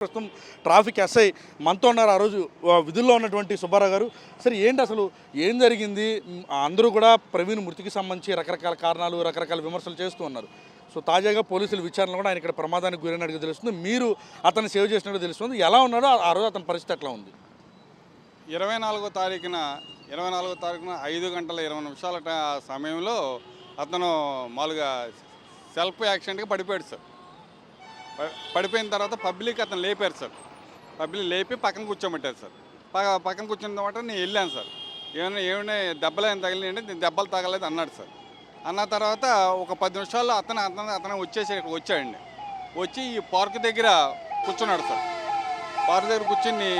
ప్రస్తుతం traffic SI మనతో ఉన్నారు. ఆ రోజు విధుల్లో ఉన్నటువంటి సుబ్బారావు గారు. సరే ఏంటి అసలు ఏం జరిగింది? అందరూ కూడా ప్రవీణ్ మృతికి సంబంధించి రకరకాల కారణాలు రకరకాల విమర్శలు చేస్తూ ఉన్నారు. సో తాజాగా పోలీసుల విచారణ కూడా ఆయన ఇక్కడ ప్రమాదానికి గురైనట్టుగా తెలుస్తుంది. మీరు అతను సేవ్ చేసినట్టు తెలుస్తుంది. ఎలా ఉన్నాడో ఆ- రోజు అతని పరిస్థితి ఎట్లా ఉంది? ఇరవై నాలుగో తారీఖున ఇరవై నాలుగో తారీఖున ఐదు గంటల ఇరవై నిమిషాల సమయంలో అతను మామూలుగా సెల్ఫ్ యాక్సిడెంట్గా పడిపోయాడు సార్. పడిపోయిన తర్వాత పబ్లిక్ అతను లేపారు సార్. పబ్లిక్ లేపి పక్కన కూర్చోబెట్టారు సార్. ప- పక్కన కూర్చున్న తర్వాత నేను వెళ్ళాను సార్. ఏమైనా ఏమైనా దెబ్బలు ఏమైనా తగిలినాయి నేను దెబ్బలు తగలేదు అన్నాడు సార్. అన్న తర్వాత ఒక పది నిమిషాల్లో అతను అతను అతను వచ్చేసి ఇక్కడ వచ్చాడండి. వచ్చి ఈ పార్క్ దగ్గర కూర్చున్నాడు సార్. పార్క్ దగ్గర కూర్చుని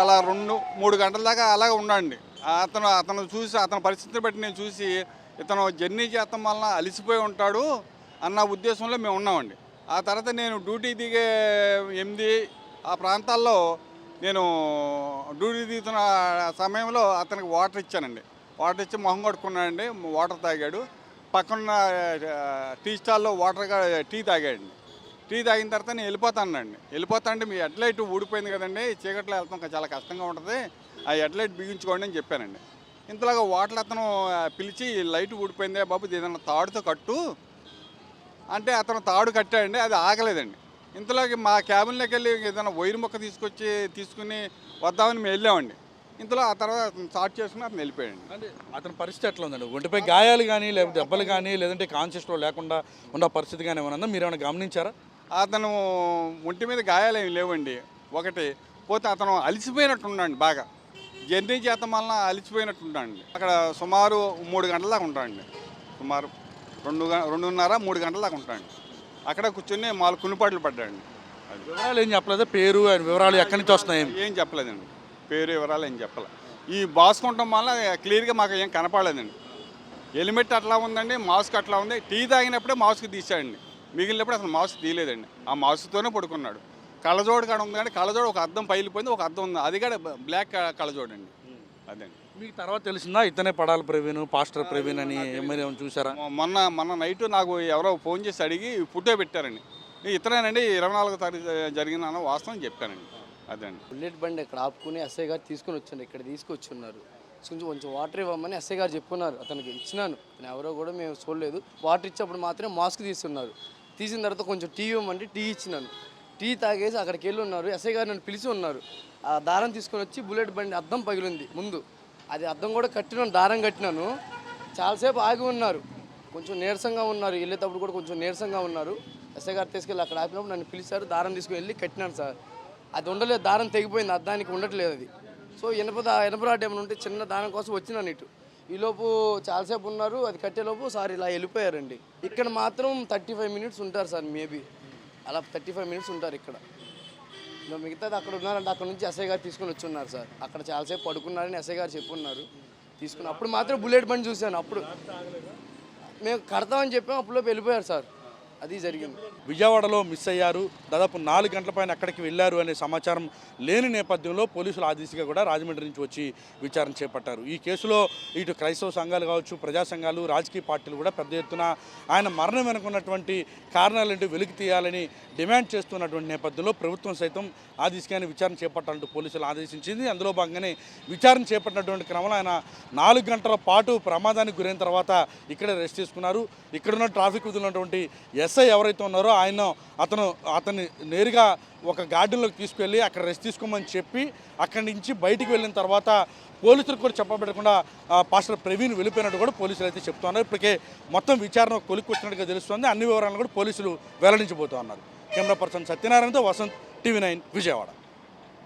అలా రెండు మూడు గంటల దాకా అలాగే ఉన్నాడండి. అతను అతను చూసి అతని పరిస్థితిని బట్టి నేను చూసి ఇతను జర్నీ చేస్తాం వలన అలిసిపోయి ఉంటాడు అన్న ఉద్దేశంలో మేము ఉన్నామండి. ఆ తర్వాత నేను డ్యూటీ దిగే ఎనిమిది ఆ ప్రాంతాల్లో నేను డ్యూటీ దిగుతున్న సమయంలో అతనికి వాటర్ ఇచ్చానండి. వాటర్ ఇచ్చి మొహం కొట్టుకున్నాడండి వాటర్ తాగాడు. పక్కన టీ స్టాల్లో వాటర్ టీ తాగాడండి. టీ తాగిన తర్వాత నేను వెళ్ళిపోతానండి. వెళ్ళిపోతా మీ హెడ్లైట్ ఊడిపోయింది కదండి చీకట్లో వెళ్తాం చాలా కష్టంగా ఉంటుంది. ఆ హెడ్లైట్ బిగించుకోండి అని చెప్పానండి. ఇంతలాగా వాటర్ అతను పిలిచి లైట్ ఊడిపోయిందే బాబు ఏదైనా తాడుతో కట్టు. అంటే అతను తాడు కట్టాడండి అది ఆగలేదండి. ఇంతలోకి మా క్యాబిన్లోకి వెళ్ళి ఏదైనా వైర్ మొక్క తీసుకొచ్చి తీసుకుని వద్దామని మేము వెళ్ళామండి. ఇంతలో ఆ తర్వాత అతను స్టార్ట్ చేసుకుని అతను వెళ్ళిపోయాడండి. అంటే అతని పరిస్థితి ఎట్లా ఉందండి ఒంటిపై గాయాలు కానీ లేకపోతే దెబ్బలు కానీ లేదంటే కాన్షియస్లో లేకుండా ఉన్న పరిస్థితి కానీ ఏమన్నా ఉందా? మీరు ఏమైనా గమనించారా? అతను ఒంటి మీద గాయాలు ఏమి లేవండి. ఒకటి పోతే అతను అలసిపోయినట్టున్నాడు బాగా. జర్నీ చేతం వలన అలసిపోయినట్టున్నాడండి అక్కడ సుమారు మూడు గంటల దాకా ఉంటాడండి. సుమారు రెండు రెండున్నర మూడు గంటల దాకా ఉంటాడండి అక్కడ కూర్చొని మాలు కునిపాట్లు పడ్డాడండి అది. వివరాలు ఏం చెప్పలేదు. పేరు ఆయన వివరాలు ఎక్కడి నుంచి వస్తున్నాయి ఏం? చెప్పలేదండి. పేరు వివరాలు ఏం చెప్పలే. ఈ బాసుకుంటాం వల్ల క్లియర్గా మాకు ఏం కనపడలేదండి. హెల్మెట్ అట్లా ఉందండి మాస్క్ అట్లా ఉంది. టీ తాగినప్పుడే మాస్క్ తీసాడండి మిగిలినప్పుడు అసలు మాస్క్ తీయలేదండి. ఆ మాస్క్తోనే పడుకున్నాడు. కళ్ళజోడు కాడ ఉంది కానీ కళ్ళజోడు ఒక అద్దం పైలిపోయింది ఒక అద్దం ఉంది. అది కూడా బ్లాక్ కళ్ళజోడు అండి అదండి. మీకు తర్వాత తెలిసిందా? ఇతనే పడాలి ప్రవీణ్ పాస్టర్ ప్రవీణ్ అని ఏమైనా చూసారా మొన్న మొన్న నైట్ నాకు ఎవరో ఫోన్ చేసి అడిగి ఫోటో పెట్టారండి. ఇతనేనండి ఇరవై నాలుగో తారీఖు జరిగిందన్న వాస్తవం చెప్పానండి. అదండి బుల్లెట్ బండి ఇక్కడ ఆపుకుని ఎస్ఐ గారు తీసుకుని వచ్చాను ఇక్కడ తీసుకొచ్చున్నారు. కొంచెం కొంచెం వాటర్ ఇవ్వమని ఎస్ఐ గారు చెప్పున్నారు అతనికి ఇచ్చినాను. అతను ఎవరో కూడా మేము చూడలేదు. వాటర్ ఇచ్చేప్పుడు మాత్రమే మాస్క్ తీస్తున్నారు. తీసిన తర్వాత కొంచెం టీ ఇవ్వమంటే టీ ఇచ్చినాను. టీ తాగేసి అక్కడికి వెళ్ళి ఉన్నారు. ఎస్ఐ గారు నన్ను పిలిచి ఉన్నారు. ఆ దారం తీసుకొని వచ్చి బుల్లెట్ బండి అద్దం పగిలింది ముందు. అది అద్దం కూడా కట్టినాను దారం కట్టినాను. చాలాసేపు ఆగి ఉన్నారు. కొంచెం నీరసంగా ఉన్నారు. వెళ్ళేటప్పుడు కూడా కొంచెం నీరసంగా ఉన్నారు. ఎస్ఐ గారు తీసుకెళ్ళి అక్కడ ఆపినప్పుడు నన్ను పిలిచారు దారం తీసుకువెళ్ళి కట్టినాను సార్. అది ఉండలేదు దారం తెగిపోయింది అద్దానికి ఉండట్లేదు అది. సో ఇనప దా ఏమైనా ఉంటే చిన్న దారం కోసం వచ్చినాను ఇటు. ఈలోపు చాలాసేపు ఉన్నారు అది కట్టేలోపు సార్ ఇలా వెళ్ళిపోయారండి. ఇక్కడ మాత్రం థర్టీ ఫైవ్ మినిట్స్ ఉంటారు సార్ మేబీ అలా థర్టీ ఫైవ్ మినిట్స్ ఉంటారు ఇక్కడ. మిగతాది అక్కడ ఉన్నారంటే అక్కడ నుంచి ఎస్ఐ గారు తీసుకొని వచ్చి ఉన్నారు సార్. అక్కడ చాలాసేపు పడుకున్నారని ఎస్ఐ గారు చెప్పున్నారు. తీసుకుని అప్పుడు మాత్రం బుల్లెట్ బండి చూశాను. అప్పుడు మేము కడతామని చెప్పాము. అప్పుడులోపు వెళ్ళిపోయారు సార్. అది జరిగింది. విజయవాడలో మిస్ అయ్యారు. దాదాపు నాలుగు గంటల పైన అక్కడికి వెళ్ళారు అనే సమాచారం లేని నేపథ్యంలో పోలీసులు ఆ దిశగా కూడా రాజమండ్రి నుంచి వచ్చి విచారణ చేపట్టారు. ఈ కేసులో ఇటు క్రైస్తవ సంఘాలు కావచ్చు ప్రజా సంఘాలు రాజకీయ పార్టీలు కూడా పెద్ద ఎత్తున ఆయన మరణం వెనుకున్నటువంటి కారణాలేంటి వెలికి తీయాలని డిమాండ్ చేస్తున్నటువంటి నేపథ్యంలో ప్రభుత్వం సైతం ఆ దిశగానే విచారణ చేపట్టాలంటూ పోలీసులు ఆదేశించింది. అందులో భాగంగానే విచారణ చేపట్టినటువంటి క్రమంలో ఆయన నాలుగు గంటల పాటు ప్రమాదానికి గురైన తర్వాత ఇక్కడే రెస్ట్ తీసుకున్నారు. ఇక్కడున్న ట్రాఫిక్ విధులు ఉన్నటువంటి ఎస్ఐ ఎవరైతే ఉన్నారో ఆయన అతను అతన్ని నేరుగా ఒక గార్డెన్లోకి తీసుకెళ్ళి అక్కడ రెస్ట్ తీసుకోమని చెప్పి అక్కడి నుంచి బయటికి వెళ్ళిన తర్వాత పోలీసులకు కూడా చెప్పబెట్టకుండా పాస్టర్ ప్రవీణ్ వెళ్ళిపోయినట్టు కూడా పోలీసులు అయితే చెప్తున్నారు. ఇప్పటికే మొత్తం విచారణ కొలిక్కి వచ్చినట్టుగా తెలుస్తుంది. అన్ని వివరాలను కూడా పోలీసులు వెల్లడించబోతున్నారు. కెమెరా పర్సన్ సత్యనారాయణతో వసంత్ టీవీ నైన్ విజయవాడ.